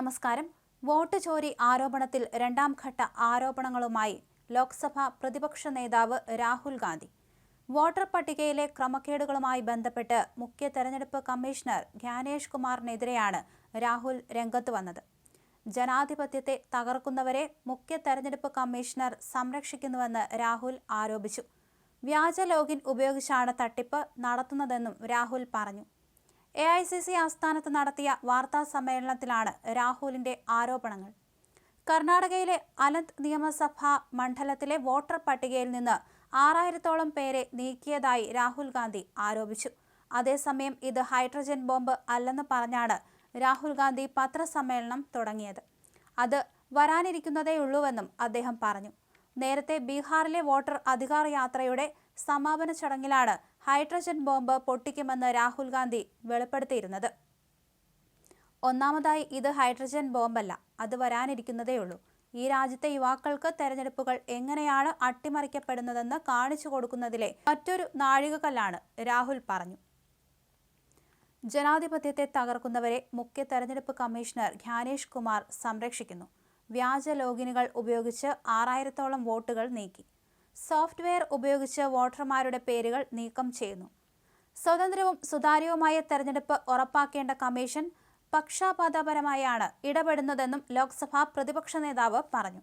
നമസ്കാരം. വോട്ട് ചോരി ആരോപണത്തിൽ രണ്ടാം ഘട്ട ആരോപണങ്ങളുമായി ലോക്സഭാ പ്രതിപക്ഷ നേതാവ് രാഹുൽ ഗാന്ധി. വോട്ടർ പട്ടികയിലെ ക്രമക്കേടുകളുമായി ബന്ധപ്പെട്ട് മുഖ്യ തെരഞ്ഞെടുപ്പ് കമ്മീഷണർ ജ്ഞാനേഷ് കുമാറിനെതിരെയാണ് രാഹുൽ രംഗത്ത് വന്നത്. ജനാധിപത്യത്തെ തകർക്കുന്നവരെ മുഖ്യ തെരഞ്ഞെടുപ്പ് കമ്മീഷണർ സംരക്ഷിക്കുന്നുവെന്ന് രാഹുൽ ആരോപിച്ചു. വ്യാജ ലോഗിൻ ഉപയോഗിച്ചാണ് തട്ടിപ്പ് നടത്തുന്നതെന്നും രാഹുൽ പറഞ്ഞു. എ ഐ സി സി ആസ്ഥാനത്ത് നടത്തിയ വാർത്താ സമ്മേളനത്തിലാണ് രാഹുലിന്റെ ആരോപണങ്ങൾ. കർണാടകയിലെ അനന്ത് നിയമസഭാ മണ്ഡലത്തിലെ വോട്ടർ പട്ടികയിൽ നിന്ന് ആറായിരത്തോളം പേരെ നീക്കിയതായി രാഹുൽ ഗാന്ധി ആരോപിച്ചു. അതേസമയം ഇത് ഹൈഡ്രജൻ ബോംബ് അല്ലെന്ന് പറഞ്ഞാണ് രാഹുൽ ഗാന്ധി പത്രസമ്മേളനം തുടങ്ങിയത്. അത് വരാനിരിക്കുന്നതേയുള്ളൂവെന്നും അദ്ദേഹം പറഞ്ഞു. നേരത്തെ ബീഹാറിലെ വോട്ടർ അധികാര യാത്രയുടെ സമാപന ചടങ്ങിലാണ് ഹൈഡ്രജൻ ബോംബ് പൊട്ടിക്കുമെന്ന് രാഹുൽ ഗാന്ധി വെളിപ്പെടുത്തിയിരുന്നത്. ഒന്നാമതായി ഇത് ഹൈഡ്രജൻ ബോംബല്ല അത് വരാനിരിക്കുന്നതേയുള്ളൂ. ഈ രാജ്യത്തെ യുവാക്കൾക്ക് തെരഞ്ഞെടുപ്പുകൾ എങ്ങനെയാണ് അട്ടിമറിക്കപ്പെടുന്നതെന്ന് കാണിച്ചു കൊടുക്കുന്നതിലെ മറ്റൊരു നാഴികക്കല്ലാണ് രാഹുൽ പറഞ്ഞു. ജനാധിപത്യത്തെ തകർക്കുന്നവരെ മുഖ്യ തെരഞ്ഞെടുപ്പ് കമ്മീഷണർ ജ്ഞാനേഷ് കുമാർ സംരക്ഷിക്കുന്നു. വ്യാജ ലോഗിനുകൾ ഉപയോഗിച്ച് ആറായിരത്തോളം വോട്ടുകൾ നീക്കി. സോഫ്റ്റ്വെയർ ഉപയോഗിച്ച് വോട്ടർമാരുടെ പേരുകൾ നീക്കം ചെയ്യുന്നു. സ്വതന്ത്രവും സുതാര്യവുമായ തെരഞ്ഞെടുപ്പ് ഉറപ്പാക്കേണ്ട കമ്മീഷൻ പക്ഷാപാതപരമായാണ് ഇടപെടുന്നതെന്നും ലോക്സഭാ പ്രതിപക്ഷ നേതാവ് പറഞ്ഞു.